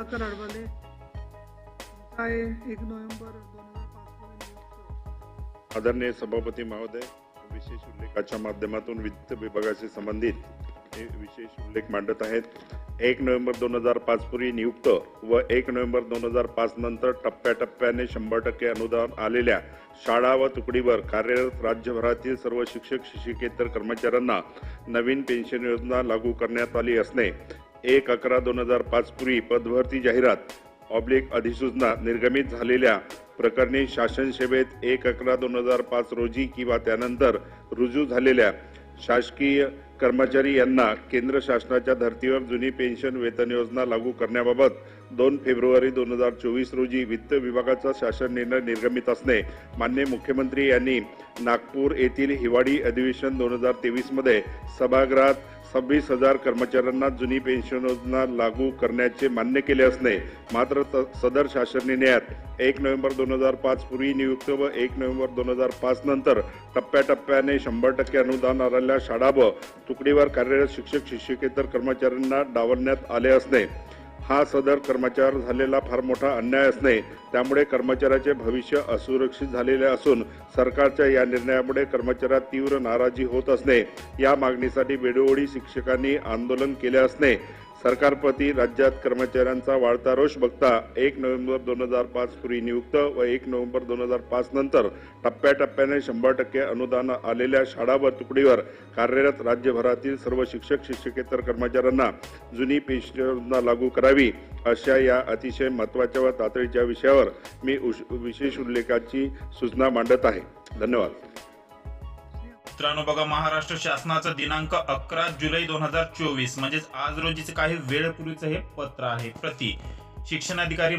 प्रभाकर अडवाले काय एक नोव्हेंबर दोन हजार पाच आदरणीय सभापती महोदय विशेष उल्लेखाच्या माध्यमातून वित्त विभागाशी संबंधित हे विशेष उल्लेख मांडत आहेत. एक नोव्हेंबर दोन हजार पाच पूर्वी नियुक्त व एक नोव्हेंबर दोन हजार पाच नंतर टप्प्याटप्प्याने शंभर टक्के अनुदान आलेल्या शाळा व तुकडीवर कार्यरत राज्यभरातील सर्व शिक्षक शिक्षकेतर कर्मचाऱ्यांना नवीन पेन्शन योजना लागू करण्यात आली असणे एक अकरा दोन हजार पाच पूर्वी पदभरती जाहिरात ऑब्लिक अधिसूचना निर्गमित झालेल्या प्रकरणी शासन सेवेत एक अकरा दोन हजार पाच रोजी किंवा त्यानंतर रुजू झालेल्या शासकीय कर्मचारी यांना केंद्र शासनाच्या धर्तीवर जुनी पेन्शन वेतन योजना लागू करण्याबाबत दोन फेब्रुवारी दोन हजार चोवीस रोजी वित्त विभागाचा शासन निर्णय निर्गमित असणे मान्य मुख्यमंत्री यांनी नागपूर येथील हिवाळी अधिवेशन दोन हजार तेवीसमध्ये सभागृहात सव्वीस हजार कर्मचाऱ्यांना जुनी पेन्शन योजना लागू करण्याचे मान्य केले असणे मात्र सदर शासन निर्णयात एक नोव्हेंबर दोन हजार पाच पूर्वी नियुक्त व एक नोव्हेंबर दोन हजार पाच नंतर टप्प्याटप्प्याने शंभर टक्के अनुदान आलेल्या शाळा व तुकडीवर कार्यरत शिक्षक शिक्षकेतर कर्मचाऱ्यांना डावलण्यात आले असणे. हा सदर कर्मचाऱ्यावर झालेला फार मोठा अन्याय असणे त्यामुळे कर्मचाऱ्याचे भविष्य असुरक्षित झालेले असून सरकारच्या या निर्णयामुळे कर्मचाऱ्यात तीव्र नाराजी होत असणे या मागणीसाठी वेळोवेळी शिक्षकांनी आंदोलन केले असणे. सरकारप्रती राज्यात कर्मचाऱ्यांचा वाढता रोष बघता एक नोव्हेंबर दोन हजार पाच पूर्वी नियुक्त व एक नोव्हेंबर दोन हजार पाच नंतर टप्प्याटप्प्याने शंभर टक्के अनुदान आलेल्या शाळा व तुकडीवर कार्यरत राज्यभरातील सर्व शिक्षक शिक्षकेतर कर्मचाऱ्यांना जुनी पेन्शन योजना लागू करावी अशा या अतिशय महत्त्वाच्या व तातडीच्या विषयावर मी उश- विशेष उल्लेखाची सूचना मांडत आहे. धन्यवाद. मित्रांनो बघा महाराष्ट्र शासनाचा दिनांक अकरा जुलै दोन हजार चोवीस. म्हणजेच आज रोजीचे काही वेळपूर्वीचं हे पत्र आहे. प्रति शिक्षणाधिकारी